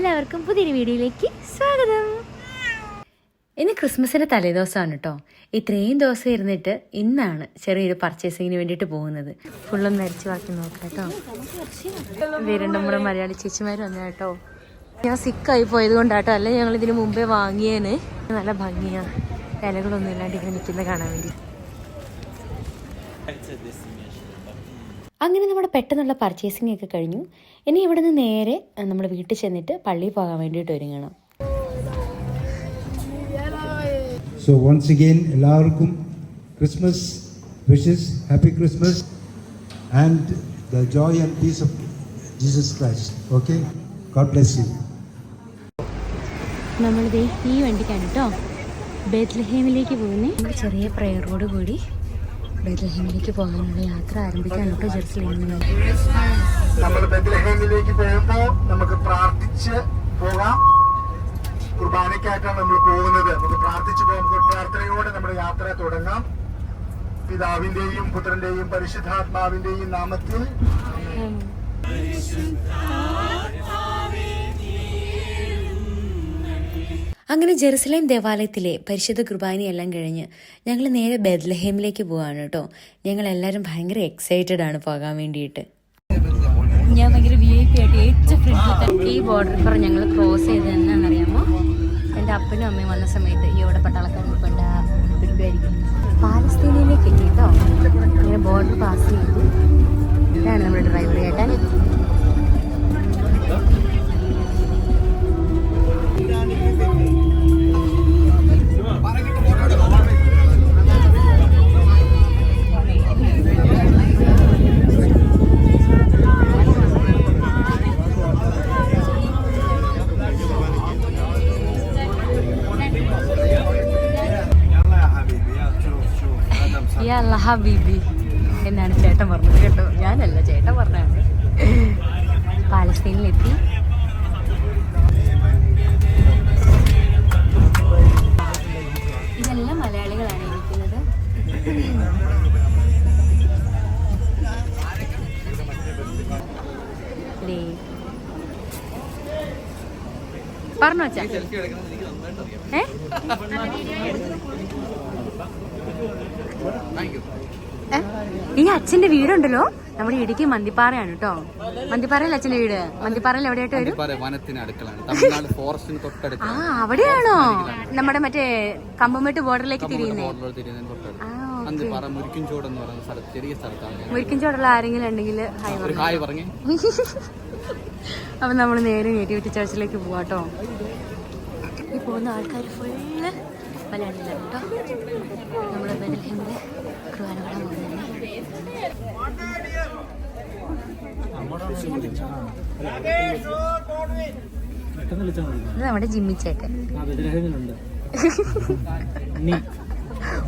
എല്ലാവർക്കും പുതിയൊരു വീഡിയോയിലേക്ക് സ്വാഗതം. ഇന്ന് ക്രിസ്മസിന്റെ തലേദിവസമാണ് കേട്ടോ ഇത്രയും ദിവസം ഇരുന്നിട്ട് ഇന്നാണ് ചെറിയൊരു പർച്ചേസിങ്ങിന് വേണ്ടിട്ട് പോകുന്നത്. ഫുള്ളും നരച്ചു വാക്കി നോക്കാം കേട്ടോ ഇത് രണ്ടും കൂടെ മലയാളി ചേച്ചിമാർ വന്നു കേട്ടോ ഞാൻ സിക്കായി പോയത് കൊണ്ടാട്ടോ അല്ല ഞങ്ങൾ ഇതിന് മുമ്പേ വാങ്ങിയേന്. നല്ല ഭംഗിയാ ഇലകളൊന്നും ഇല്ലാണ്ട് ഇങ്ങനെ നിൽക്കുന്നത് കാണാൻ വേണ്ടി. അങ്ങനെ നമ്മുടെ പെട്ടെന്നുള്ള പർച്ചേസിംഗ് ഒക്കെ കഴിഞ്ഞു. ഇനി ഇവിടെ നിന്ന് നേരെ നമ്മൾ വീട്ടിൽ ചെന്നിട്ട് പള്ളിയിൽ പോകാൻ വേണ്ടിയിട്ട് ഒരുങ്ങണം. സോ വൺസ് അഗെയിൻ എല്ലാവർക്കും Christmas wishes happy Christmas and the joy and peace of Jesus Christ okay God bless you നമ്മളിത് ഈ വണ്ടിക്കാണ് കേട്ടോ ബേത്ലഹേമിലേക്ക് പോകുന്നത് ചെറിയ പ്രയറോട് കൂടി ബേത്ലഹേമിലേക്ക് പോകാനുള്ള യാത്ര ആരംഭിക്കാൻ കേട്ടോ ജെറുസലേമിൽ നമ്മൾ ബethlehem-ലേക്ക് പോകുമ്പോൾ നമുക്ക് പ്രാർത്ഥിച്ച് പോകാം. കുർബാനയ്ക്കായിട്ടാണ് നമ്മൾ പോകുന്നത്. നമുക്ക് പ്രാർത്ഥിച്ച് പോകുമ്പോൾ പ്രാർത്ഥനയോടെ നമ്മുടെ യാത്ര തുടങ്ങാം. പിതാവിന്റെയും പുത്രന്റെയും പരിശുദ്ധാത്മാവിന്റെയും നാമത്തിൽ അങ്ങനെ ജെറുസലേം ദേവാലയത്തിലെ പരിശുദ്ധ കുർബാനയെല്ലാം കഴിഞ്ഞ് ഞങ്ങൾ നേരെ ബെദ്ലഹേമിലേക്ക് പോവാണ് കേട്ടോ. ഞങ്ങൾ എല്ലാവരും ഭയങ്കര എക്സൈറ്റഡ് ആണ് പോകാൻ വേണ്ടിയിട്ട്. ഞാൻ ഭയങ്കര വി ഐ പി ആയിട്ട് ഏറ്റവും ഫ്രണ്ടിൽ ഈ ബോർഡർ ഇപ്പുറം ഞങ്ങൾ ക്രോസ് ചെയ്ത് അറിയാമോ? എന്റെ അപ്പനും അമ്മയും വന്ന സമയത്ത് ഈ ഇവിടെ പട്ടാളക്കാർ ഉൾപ്പെട്ട പിടിക്കുമായിരിക്കും പാലസ്തീനയിലേക്ക് എത്തി കേട്ടോ ഇങ്ങനെ ബോർഡർ പാസ് ചെയ്തു. ഇതാണ് നമ്മുടെ ഡ്രൈവർ ചേട്ടൻ ഹബീബി എന്നാണ് ചേട്ടൻ പറഞ്ഞത് കേട്ടോ. ഞാനല്ല ചേട്ടൻ പറഞ്ഞാണ് പാലസ്തീനിലെത്തി. ഇതെല്ലാം മലയാളികളാണ് ഇരിക്കുന്നത്. പറഞ്ഞോ ചേച്ചി ഏ? ഈ അച്ഛന്റെ വീടുണ്ടല്ലോ? നമ്മുടെ ഇടുക്കി മന്തിപ്പാറയാണ് കേട്ടോ മന്തിപ്പാറയല്ല അച്ഛന്റെ വീട്? മന്തിപ്പാറയിൽ എവിടെയായിട്ട് വരും? ആ അവിടെയാണോ? നമ്മുടെ മറ്റേ കമ്പമേട്ട് ബോർഡറിലേക്ക് തിരിയുന്നേ? ബോർഡറിൽ തിരിയുന്നതിന് തൊട്ടടുത്ത് ആ അന്തിപ്പാറ മുരിക്കുംചോട് എന്ന് പറയുന്ന സ്ഥലത്ത് ചെറിയ സ്ഥലത്താണ് മുരിക്കഞ്ചോടുള്ള ആരെങ്കിലും ഉണ്ടെങ്കിൽ ഹായ് പറഞ്ഞു. അപ്പൊ നമ്മൾ നേരെ നേരിട്ട് ചർച്ചിലേക്ക് പോവാട്ടോ ഈ പോകുന്ന ആൾക്കാർ ഫുള്ള് മലയാളികളാണ് കേട്ടോ നമ്മൾ ബദൽഹിമിൽ കുർബാന കാണാൻ പോകുന്നത്. ഇത് നമ്മുടെ ജിമ്മി ചേട്ടൻ.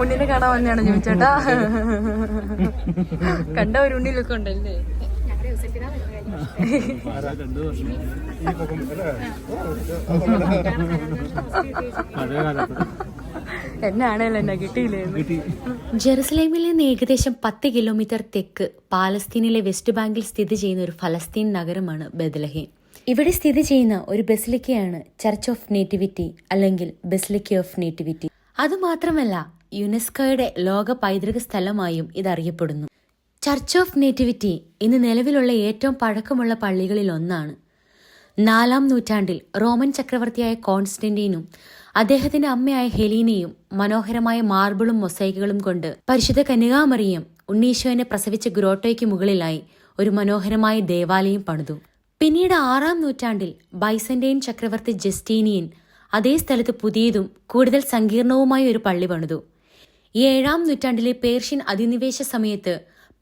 ഉണ്ണിനെ കാണാൻ വന്നെയാണ് ജിമ്മിച്ചേട്ടാ കണ്ട ഒരു ഉണ്ണിലൊക്കെ ഉണ്ടല്ലേ? എന്നാണല്ലോ എന്നെ കിട്ടിയില്ലേ? ജെറുസലേമിൽ നിന്ന് ഏകദേശം പത്ത് കിലോമീറ്റർ തെക്ക് പാലസ്തീനിലെ വെസ്റ്റ് ബാങ്കിൽ സ്ഥിതി ചെയ്യുന്ന ഒരു ഫലസ്തീൻ നഗരമാണ് ബദലഹീം ഇവിടെ സ്ഥിതി ചെയ്യുന്ന ഒരു ബസിലിക്കയാണ് ചർച്ച് ഓഫ് നേറ്റിവിറ്റി അല്ലെങ്കിൽ ബസിലിക്ക ഓഫ് നേറ്റിവിറ്റി അതുമാത്രമല്ല യുനെസ്കോയുടെ ലോക പൈതൃക സ്ഥലമായും ഇത് അറിയപ്പെടുന്നു ചർച്ച് ഓഫ് നേറ്റിവിറ്റി ഇന്ന് നിലവിലുള്ള ഏറ്റവും പഴക്കമുള്ള പള്ളികളിൽ ഒന്നാണ് നാലാം നൂറ്റാണ്ടിൽ റോമൻ ചക്രവർത്തിയായ കോൺസ്റ്റന്റീനും അദ്ദേഹത്തിന്റെ അമ്മയായ ഹെലീനയും മനോഹരമായ മാർബിളും മൊസൈക്കുകളും കൊണ്ട് പരിശുദ്ധ കന്യകാമറിയം ഉണ്ണീശോനെ പ്രസവിച്ച ഗ്രോട്ടോയ്ക്ക് മുകളിലായി ഒരു മനോഹരമായ ദേവാലയം പണിതു. പിന്നീട് ആറാം നൂറ്റാണ്ടിൽ ബൈസന്റൈൻ ചക്രവർത്തി ജസ്റ്റീനിയൻ അതേ സ്ഥലത്ത് പുതിയതും കൂടുതൽ സങ്കീർണവുമായ ഒരു പള്ളി പണിതു. ഏഴാം നൂറ്റാണ്ടിലെ പേർഷ്യൻ അധിനിവേശ സമയത്ത്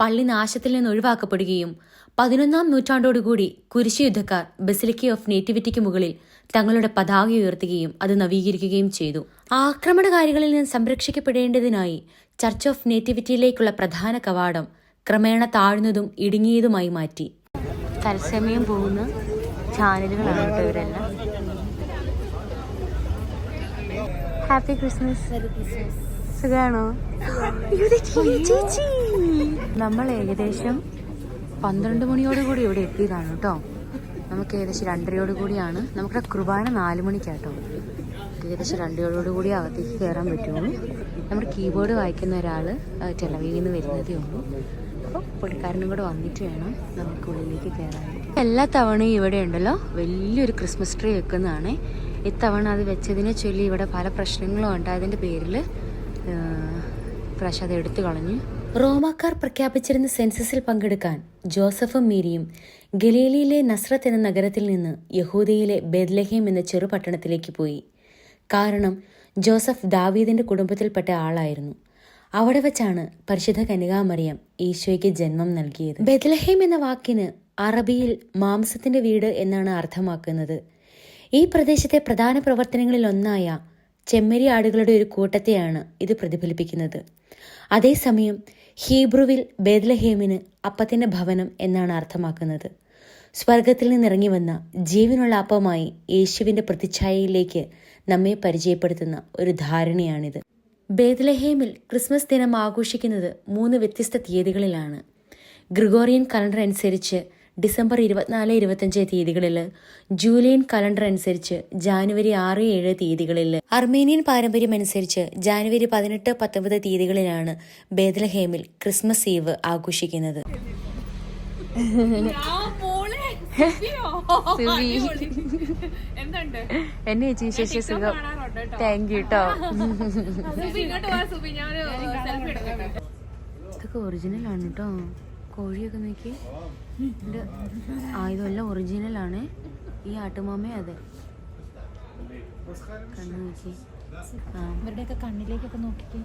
പള്ളി നാശത്തിൽ നിന്ന് ഒഴിവാക്കപ്പെടുകയും പതിനൊന്നാം നൂറ്റാണ്ടോടുകൂടി കുരിശു യുദ്ധക്കാർ ബസിലിക്ക ഓഫ് നേറ്റിവിറ്റിക്ക് മുകളിൽ തങ്ങളുടെ പതാക ഉയർത്തുകയും അത് നവീകരിക്കുകയും ചെയ്തു. ആക്രമണകാരികളിൽ നിന്ന് സംരക്ഷിക്കപ്പെടേണ്ടതിനായി ചർച്ച് ഓഫ് നേറ്റിവിറ്റിയിലേക്കുള്ള പ്രധാന കവാടം ക്രമേണ താഴ്ന്നതും ഇടുങ്ങിയതുമായി മാറ്റി. തത്സമയം പോകുന്ന ചാനലുകളാണ് ഇവരെല്ലാം. ഹാപ്പി ക്രിസ്മസ് സുഖാണോ? ചേച്ചി. നമ്മൾ ഏകദേശം പന്ത്രണ്ട് മണിയോട് കൂടി ഇവിടെ എത്തിയതാണ് കേട്ടോ. നമുക്ക് ഏകദേശം രണ്ടരയോട് കൂടിയാണ്. നമ്മുടെ കുർബാന നാല് മണിക്കാട്ടോ. ഏകദേശം രണ്ടരയോട് കൂടി അകത്തേക്ക് കയറാൻ പറ്റുള്ളൂ. നമ്മുടെ കീബോർഡ് വായിക്കുന്ന ഒരാൾ ചെലവിൽ നിന്ന് വരുന്നതേ ഉള്ളൂ. അപ്പോൾ പുള്ളിക്കാരനും കൂടെ വന്നിട്ട് വേണം നമുക്ക് ഉള്ളിലേക്ക് കയറാൻ. എല്ലാ തവണയും ഇവിടെ ഉണ്ടല്ലോ. വലിയൊരു ക്രിസ്മസ് ട്രീ വെക്കുന്നതാണ്. ഇത്തവണ അത് വെച്ചതിനെ ചൊല്ലി ഇവിടെ പല പ്രശ്നങ്ങളും ഉണ്ട്. ഉണ്ടായതിന്റെ പേരിൽ പ്രാവശ്യം അത് എടുത്തു കളഞ്ഞു. റോമാക്കാർ പ്രഖ്യാപിച്ചിരുന്ന സെൻസസിൽ പങ്കെടുക്കാൻ ജോസഫും മീരിയും ഗലീലിയിലെ നസ്രത്ത് എന്ന നഗരത്തിൽ നിന്ന് യഹൂദയിലെ ബെദ്ലഹേം എന്ന ചെറുപട്ടണത്തിലേക്ക് പോയി. കാരണം ജോസഫ് ദാവീദിന്റെ കുടുംബത്തിൽപ്പെട്ട ആളായിരുന്നു. അവിടെ വച്ചാണ് പരിശുദ്ധ കനികാമറിയം ഈശോയ്ക്ക് ജന്മം നൽകിയത്. ബെദ്ലഹേം എന്ന വാക്കിന് അറബിയിൽ മാംസത്തിന്റെ വീട് എന്നാണ് അർത്ഥമാക്കുന്നത്. ഈ പ്രദേശത്തെ പ്രധാന പ്രവർത്തനങ്ങളിൽ ഒന്നായ ചെമ്മരി ആടുകളുടെ ഒരു കൂട്ടത്തെയാണ് ഇത് പ്രതിഫലിപ്പിക്കുന്നത്. അതേസമയം ഹീബ്രുവിൽ ബേദ്ലഹേമിന് അപ്പത്തിന്റെ ഭവനം എന്നാണ് അർത്ഥമാക്കുന്നത്. സ്വർഗത്തിൽ നിന്നിറങ്ങി വന്ന ജീവനുള്ള അപ്പമായി യേശുവിന്റെ പ്രതിച്ഛായയിലേക്ക് നമ്മെ പരിചയപ്പെടുത്തുന്ന ഒരു ധാരണയാണിത്. ബേദ്ലഹേമിൽ ക്രിസ്മസ് ദിനം ആഘോഷിക്കുന്നത് മൂന്ന് വ്യത്യസ്ത തീയതികളിലാണ്. ഗ്രിഗോറിയൻ കലണ്ടർ അനുസരിച്ച് ഡിസംബർ ഇരുപത്തിനാല് ഇരുപത്തഞ്ച് തീയതികളിൽ ജൂലിയൻ കലണ്ടർ അനുസരിച്ച് ജാനുവരി ആറ് ഏഴ് തീയതികളിൽ അർമേനിയൻ പാരമ്പര്യം അനുസരിച്ച് ജാനുവരി പതിനെട്ട് പത്തൊമ്പത് തീയതികളിലാണ് ബേദലഹേമിൽ ക്രിസ്മസ് ഈവ് ആഘോഷിക്കുന്നത്. എന്നെ ചേച്ചി സുഖം. താങ്ക് യു കേട്ടോ ഇങ്ങോട്ട് വാ സുബി ഞാൻ സെൽഫി എടുക്കട്ടെ. ഇതൊക്കെ ഒറിജിനൽ ആണ് കേട്ടോ കോഴിയൊക്കെ നോക്കി. ആ ഇതെല്ലാം ഒറിജിനൽ ആണ്. ഈ ആട്ടുമാമേ അതെ. കണ്ണു നോക്കി. ആ. ഇവരുടെയൊക്കെ കണ്ണിലേക്കൊക്കെ നോക്കിക്കേ.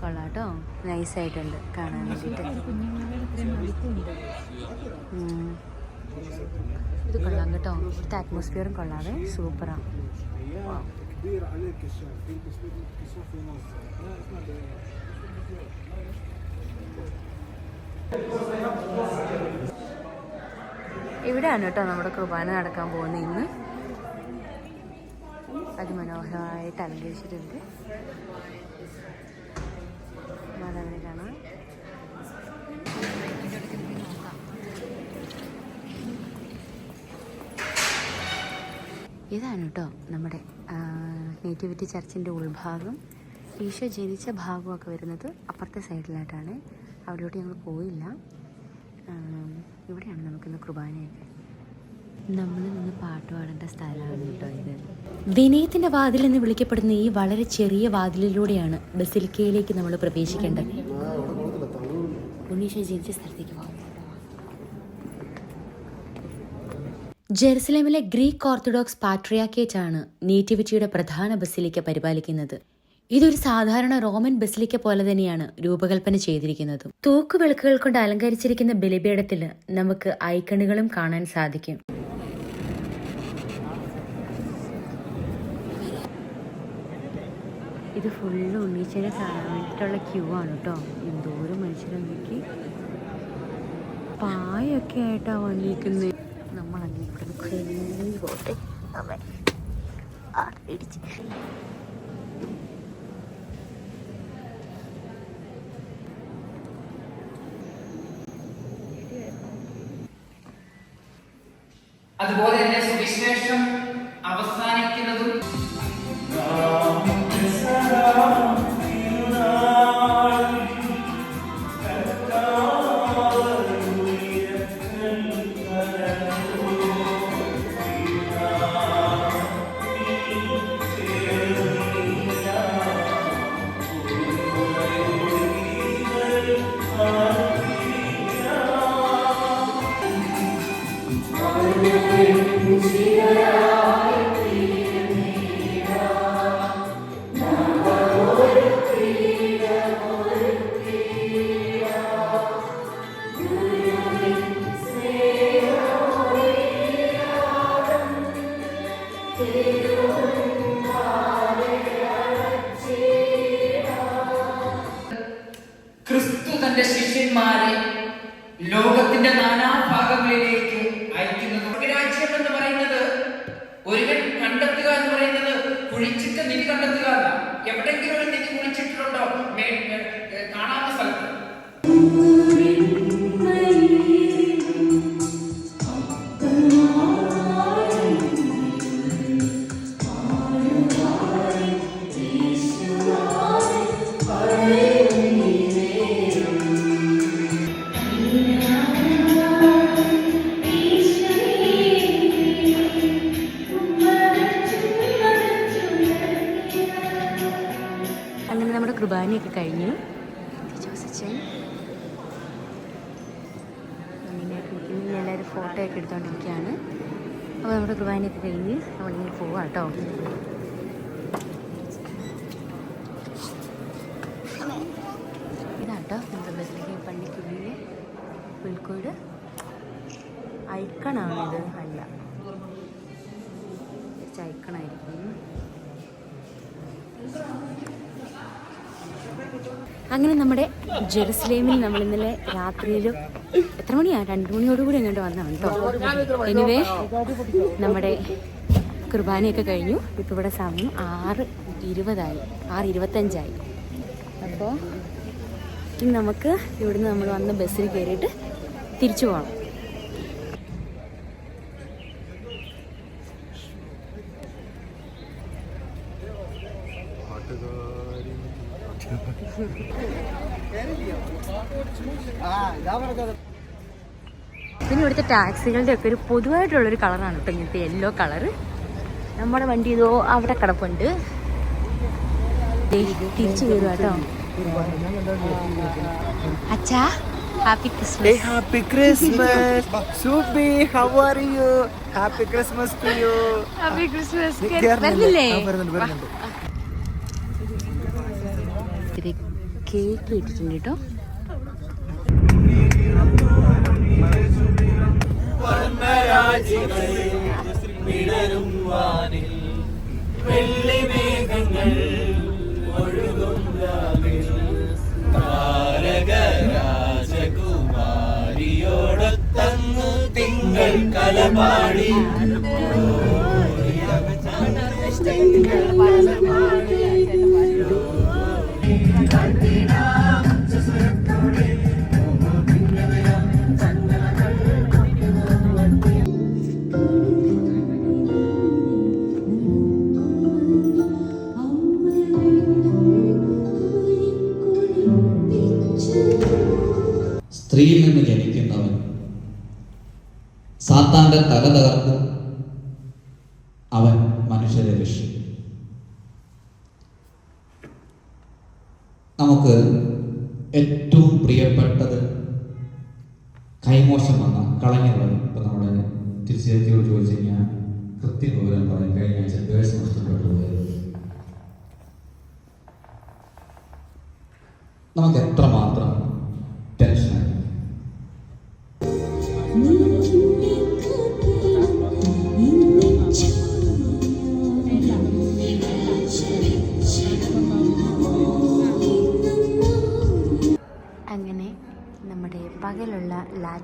കൊള്ളാട്ടോ. നൈസായിട്ടുണ്ട് കാണാൻ. ഇത് കൊള്ളാം കേട്ടോ. ഇവിടുത്തെ അറ്റ്മോസ്ഫിയറും കൊള്ളാവേ. സൂപ്പറാണ് ഇവിടെയാണ് കേട്ടോ നമ്മുടെ കുർബാന നടക്കാൻ പോകുന്നത് ഇന്ന്. അതിമനോഹരമായിട്ട് അലങ്കരിച്ചിട്ടുണ്ട്. മാതാവിനെ കാണാം. ഇതാണ് കേട്ടോ നമ്മുടെ നേറ്റിവിറ്റി ചർച്ചിന്റെ ഉൾഭാഗം. ഈശോ ജനിച്ച ഭാഗമൊക്കെ വരുന്നത് അപ്പുറത്തെ സൈഡിലായിട്ടാണ്. അവിടോട്ട് ഞങ്ങൾ പോയില്ല. ഇവിടെയാണ് നമുക്കിന്ന് കുർബാനയൊക്കെ. നമ്മൾ നിന്ന് പാട്ട് പാടേണ്ട സ്ഥലമാണ് കേട്ടോ ഇത്. വിനയത്തിന്റെ വാതിൽ എന്ന് വിളിക്കപ്പെടുന്ന ഈ വളരെ ചെറിയ വാതിലിലൂടെയാണ് ബസിലിക്കയിലേക്ക് നമ്മൾ പ്രവേശിക്കേണ്ടത്. സ്ഥലത്തേക്ക് ജെറുസലേമിലെ ഗ്രീക്ക് ഓർത്തഡോക്സ് പാട്രിയാക്കേറ്റാണ് നേറ്റിവിറ്റിയുടെ പ്രധാന ബസിലിക്ക പരിപാലിക്കുന്നത്. ഇതൊരു സാധാരണ റോമൻ ബസിലിക്ക പോലെ തന്നെയാണ് രൂപകൽപ്പന ചെയ്തിരിക്കുന്നത്. തൂക്കുവിളക്കുകൾ കൊണ്ട് അലങ്കരിച്ചിരിക്കുന്ന ബലിപീഠത്തിൽ നമുക്ക് ഐക്കണുകളും കാണാൻ സാധിക്കും. ഇത് ഫുള്ള് ഉണ്ണീച്ചനെ കാണാൻ വേണ്ടിയിട്ടുള്ള ക്യൂ ആണ് കേട്ടോ എന്തോരം മനുഷ്യരെ നോക്കി. പായൊക്കെ ആയിട്ടാ വന്നിരിക്കുന്നത് നമ്മൾ അങ്ങനെ അതുപോലെ തന്നെ സുവിശേഷം അവസാനിക്കുന്നതും. ലോകത്തിന്റെ നാനാഭാഗങ്ങളിലേക്ക് ഒക്കെ എടുത്തുകൊണ്ടിരിക്കുകയാണ് അപ്പോൾ നമ്മുടെ കുർബാനയൊക്കെ കഴിഞ്ഞ് നമ്മളിങ്ങനെ പോവാം കേട്ടോ ഇതാട്ടോ നമ്മുടെ ബസ്ലിഹേം പള്ളിക്കുള്ളിലെ പുൽക്കൂട്. ഐക്കണാണ് ഇത് അല്ല ഐക്കണായിരിക്കും. അങ്ങനെ നമ്മുടെ ജെറുസലേമിൽ നമ്മൾ ഇന്നലെ രാത്രിയിൽ എത്ര മണിയാ? രണ്ട് മണിയോടുകൂടി എങ്ങോട്ട് വന്നതാണ് കേട്ടോ എനിവേ നമ്മുടെ കുർബാനയൊക്കെ കഴിഞ്ഞു. ഇപ്പോൾ ഇവിടെ സമയം ആറ് ഇരുപതായി. ആറ് ഇരുപത്തഞ്ചായി. അപ്പോൾ ഇനി നമുക്ക് ഇവിടുന്ന് നമ്മൾ വന്ന ബസ്സിൽ കയറിയിട്ട് തിരിച്ചു പോകണം പിന്നെ ഇവിടുത്തെ ടാക്സികളുടെ ഒക്കെ ഒരു പൊതുവായിട്ടുള്ളൊരു കളറാണ് കേട്ടോ ഇങ്ങനത്തെ യെല്ലോ കളറ് നമ്മുടെ വണ്ടി ഇതോ അവിടെ കിടപ്പുണ്ട്. തിരിച്ചു കയറുക കേട്ടോ. അച്ഛാ happy Christmas. Happy Christmas. Subi, how are you? Happy Christmas to you. Happy Christmas. വരുന്നില്ലേ? വരുന്നില്ലേ ആ, വരുന്നുണ്ട്, വരുന്നുണ്ട്. ഇത് കേക്ക് ഇട്ടിട്ടുണ്ട് കേട്ടോ സ്ത്രീയിൽ നിന്ന് ജനിക്കുന്നവൻ സാത്താന്റെ തല തകർക്കും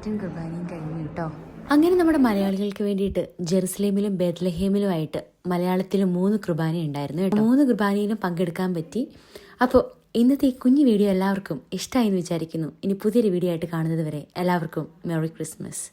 ലാറ്റിൻ കുർബാനയും കഴിഞ്ഞു കേട്ടോ. അങ്ങനെ നമ്മുടെ മലയാളികൾക്ക് വേണ്ടിയിട്ട് ജെറുസലേമിലും ബേത്ലഹേമിലുമായിട്ട് മലയാളത്തിൽ മൂന്ന് കുർബാന ഉണ്ടായിരുന്നു കേട്ടോ. മൂന്ന് കുർബാനയിലും പങ്കെടുക്കാൻ പറ്റി. അപ്പോൾ ഇന്നത്തെ ഈ കുഞ്ഞു വീഡിയോ എല്ലാവർക്കും ഇഷ്ടമായി എന്ന് വിചാരിക്കുന്നു. ഇനി പുതിയൊരു വീഡിയോ ആയിട്ട് കാണുന്നത് വരെ എല്ലാവർക്കും മെറി ക്രിസ്മസ്.